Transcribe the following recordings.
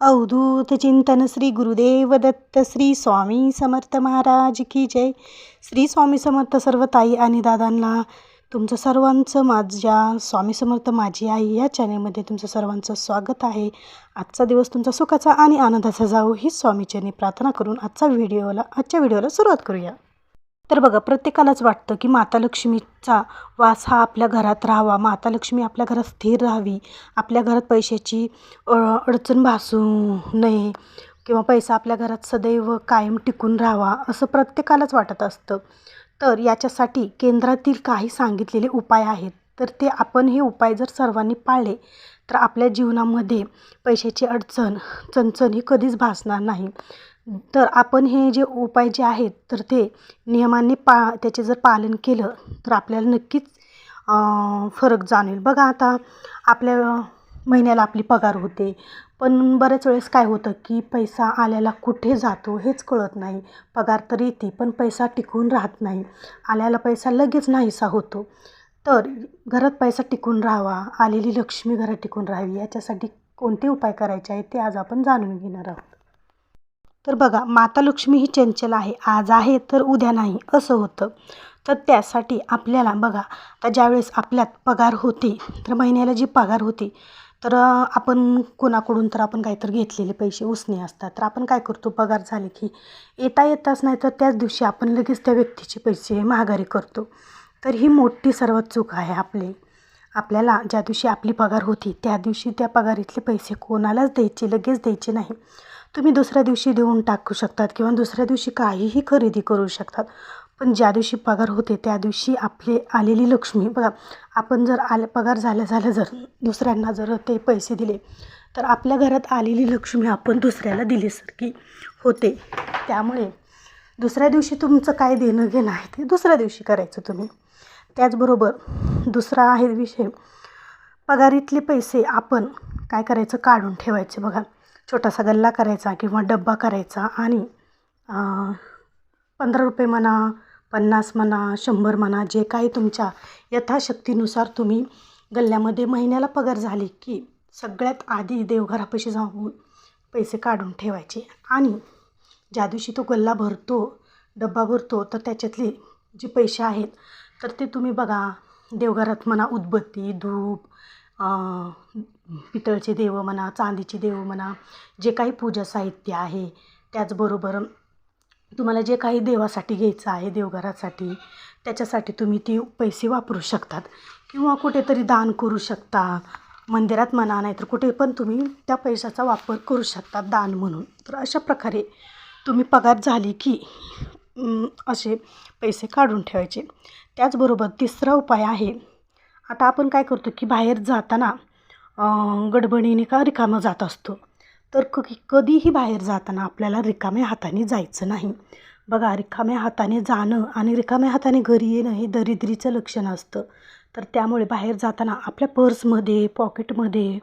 अवधूत चिंतन श्री गुरुदेव दत्त श्री स्वामी समर्थ महाराज की जय. श्री स्वामी समर्थ सर्व ताई आणि दादांना तुमचं सर्वांचं माझ्या स्वामी समर्थ माझी आई या चॅनेलमध्ये तुमचं सर्वांचं स्वागत आहे. आजचा दिवस तुमचा सुखाचा आणि आनंदाचा जावो ही स्वामीचरणी प्रार्थना करून आजचा व्हिडिओला आजच्या व्हिडिओला सुरुवात करूया. तर बघा प्रत्येकालाच वाटतं की माता लक्ष्मीचा वास हा आपल्या घरात राहावा. माता लक्ष्मी आपल्या घरात स्थिर राहावी. आपल्या घरात पैशाची अडचण भासू नये किंवा पैसा आपल्या घरात सदैव कायम टिकून राहावा असं प्रत्येकालाच वाटत असतं. तर याच्यासाठी केंद्रातील काही सांगितलेले उपाय आहेत. तर ते आपण हे उपाय जर सर्वांनी पाळले तर आपल्या जीवनामध्ये पैशाची अडचण चणचण ही कधीच भासणार नाही. तर आपण हे जे उपाय जे आहेत तर ते नियमांनी पा त्याचे जर पालन केलं तर आपल्याला नक्कीच फरक जाणवेल. बघा आता आपल्या महिन्याला आपली पगार होते. पण बऱ्याच वेळेस काय होतं की पैसा आल्याला कुठे जातो हेच कळत नाही. पगार तर येते पण पैसा टिकून राहत नाही. आल्याला पैसा लगेच नाहीसा होतो. तर घरात पैसा टिकून राहावा आलेली लक्ष्मी घरात टिकून राहावी याच्यासाठी कोणते उपाय करायचे आहेत ते आज आपण जाणून घेणार आहोत. तर बघा माता लक्ष्मी ही चंचल आहे आज आहे तर उद्या नाही असं होतं. तर त्यासाठी आपल्याला बघा आता ज्यावेळेस आपल्यात पगार होते तर महिन्याला जी पगार होती तर आपण कोणाकडून तर आपण काहीतरी घेतलेले पैसे उसने असतात. तर आपण काय करतो पगार झाले की येता येताच नाही तर त्याच दिवशी आपण लगेच त्या व्यक्तीचे पैसे माघारी करतो. तर ही मोठी सर्वात चूक आहे आपली. आपल्याला ज्या दिवशी आपली पगार होती त्या दिवशी त्या पगारीतले पैसे कोणालाच द्यायचे लगेच द्यायचे नाही. तुम्ही दुसऱ्या दिवशी देऊन टाकू शकतात किंवा दुसऱ्या दिवशी काहीही खरेदी करू शकतात. पण ज्या दिवशी पगार होते त्या दिवशी आपले आलेली लक्ष्मी बघा आपण जर आले पगार झाल्या झाल्या जर दुसऱ्यांना जर ते पैसे दिले तर आपल्या घरात आलेली लक्ष्मी आपण दुसऱ्याला दिल्यासारखी होते. त्यामुळे दुसऱ्या दिवशी तुमचं काय देणं घेणं आहे ते दुसऱ्या दिवशी करायचं तुम्ही. त्याचबरोबर दुसरा आहे विषय पगारीतले पैसे आपण काय करायचं? काढून ठेवायचे बघा. छोटासा गल्ला करायचा किंवा डब्बा करायचा आणि पंधरा रुपये म्हणा पन्नास म्हणा शंभर म्हणा जे काही तुमच्या यथाशक्तीनुसार तुम्ही गल्ल्यामध्ये महिन्याला पगार झाले की सगळ्यात आधी देवघरापाशी जाऊन पैसे काढून ठेवायचे. आणि ज्या दिवशी तो गल्ला भरतो डब्बा भरतो तर त्याच्यातले जे पैसे आहेत तर ते तुम्ही बघा. देवघरात म्हणा उदबत्ती धूप पितळचे देव म्हणा चांदीची देव म्हणा जे काही पूजा साहित्य आहे त्याचबरोबर तुम्हाला जे काही देवासाठी घ्यायचं आहे देवघरासाठी त्याच्यासाठी तुम्ही ती पैसे वापरू शकतात. किंवा कुठेतरी दान करू शकता मंदिरात म्हणा नाहीतर कुठे पण तुम्ही त्या पैशाचा वापर करू शकता दान म्हणून. तर अशा प्रकारे तुम्ही पगार झाली की असे पैसे काढून ठेवायचे. त्याचबरोबर तिसरा उपाय आहे आता आपण काय करतो की बाहेर जाताना गडबडीने का रिकामं जात असतो. तर क कधीही बाहेर जाताना आपल्याला रिकाम्या हाताने जायचं नाही. बघा रिकाम्या हाताने जाणं आणि रिकाम्या हाताने घरी येणं हे दरिद्रीचं लक्षण असतं. तर त्यामुळे बाहेर जाताना आपल्या पर्समध्ये पॉकेटमध्ये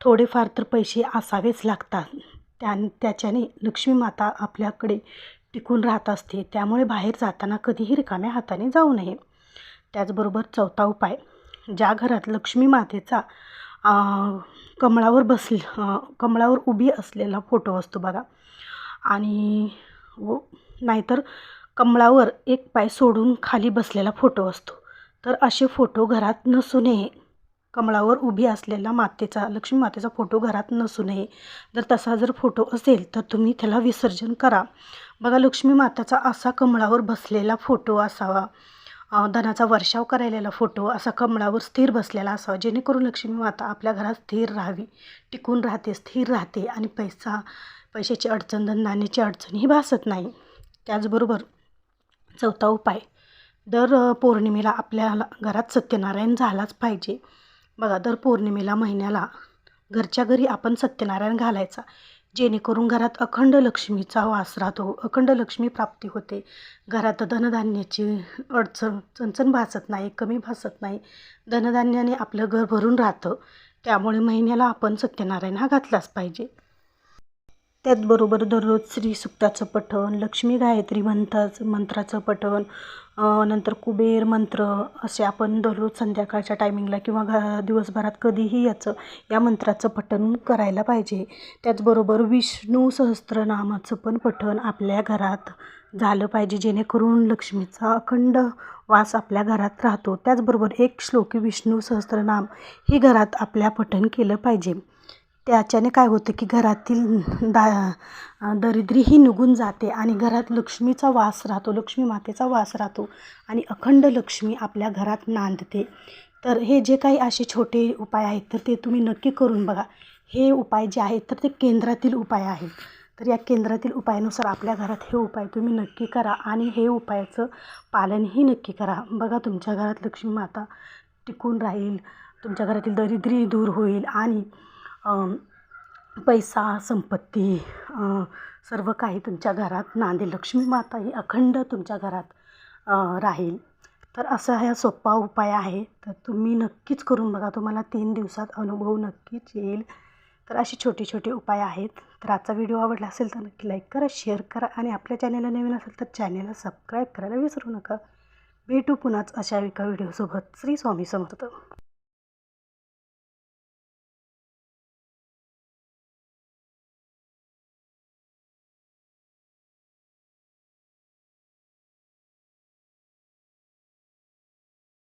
थोडेफार तर पैसे असावेच लागतात. त्या त्याच्याने लक्ष्मी माता आपल्याकडे टिकून राहत असते. त्यामुळे बाहेर जाताना कधीही रिकाम्या हाताने जाऊ नये. त्याचबरोबर चौथा उपाय ज्या घरात लक्ष्मी मातेचा कमळावर बसल कमळावर उभी असलेला फोटो असतो बघा. आणि व नाहीतर कमळावर एक पाय सोडून खाली बसलेला फोटो असतो. तर असे फोटो घरात नसू नये. कमळावर उभी असलेला मातेचा लक्ष्मी मातेचा फोटो घरात नसू नये. जर तसा जर फोटो असेल तर तुम्ही त्याला विसर्जन करा. बघा लक्ष्मी माताचा असा कमळावर बसलेला फोटो असावा. धनाचा वर्षाव करायलेला फोटो असा कमळावर स्थिर बसलेला असावा. जेणेकरून लक्ष्मी माता आपल्या घरात स्थिर राहावी टिकून राहते स्थिर राहते आणि पैसा पैशाची अडचण धनधान्याची अडचण ही भासत नाही. त्याचबरोबर चौथा उपाय दर पौर्णिमेला आपल्याला घरात सत्यनारायण झालाच पाहिजे. बघा दर पौर्णिमेला महिन्याला घरच्या घरी आपण सत्यनारायण घालायचा. जेणेकरून घरात अखंड लक्ष्मीचा वास राहतो अखंड लक्ष्मी प्राप्ती होते. घरात धनधान्याची अडचण चणचण भासत नाही कमी भासत नाही. धनधान्याने आपलं घर भरून राहतं. त्यामुळे महिन्याला आपण सत्यनारायण हा घातलाच पाहिजे. त्याचबरोबर दररोज श्री सुक्ताचं पठण लक्ष्मी गायत्री मंत्राचं मंत्राचं पठण नंतर कुबेर मंत्र असे आपण दररोज संध्याकाळच्या टायमिंगला किंवा घ दिवसभरात कधीही याचं या मंत्राचं पठण करायला पाहिजे. त्याचबरोबर विष्णू सहस्त्रनामाचं पण पठण आपल्या घरात झालं पाहिजे जेणेकरून लक्ष्मीचा अखंड वास आपल्या घरात राहतो. त्याचबरोबर एक श्लोकी विष्णू सहस्त्रनाम हे घरात आपल्या पठण केलं पाहिजे. त्याच्याने काय होतं की घरातील दा दरिद्री ही निघून जाते आणि घरात लक्ष्मीचा वास राहतो लक्ष्मी मातेचा वास राहतो आणि अखंड लक्ष्मी आपल्या घरात नांदते. तर हे जे काही असे छोटे उपाय आहेत तर ते तुम्ही नक्की करून बघा. हे उपाय जे आहेत तर ते केंद्रातील उपाय आहेत. तर या केंद्रातील उपायानुसार आपल्या घरात हे उपाय तुम्ही नक्की करा आणि हे उपायाचं पालनही नक्की करा. बघा तुमच्या घरात लक्ष्मी माता टिकून राहील तुमच्या घरातील दरिद्री दूर होईल आणि पैसा संपत्ती सर्व काही तुमच्या घरात नांदेल लक्ष्मी माता ही अखंड तुमच्या घरात राहील. तर असा हा सोपा उपाय आहे. तर तुम्ही नक्कीच करून बघा. तुम्हाला तीन दिवसात अनुभव नक्कीच येईल. तर असे छोटे छोटे उपाय आहेत. तर आजचा व्हिडिओ आवडला असेल तर नक्की लाईक करा शेअर करा आणि आपल्या चॅनलला नवीन असेल तर चॅनलला सबस्क्राईब करायला विसरू नका. भेटू पुन्हाच अशा एका व्हिडिओसोबत. श्री स्वामी समर्थ.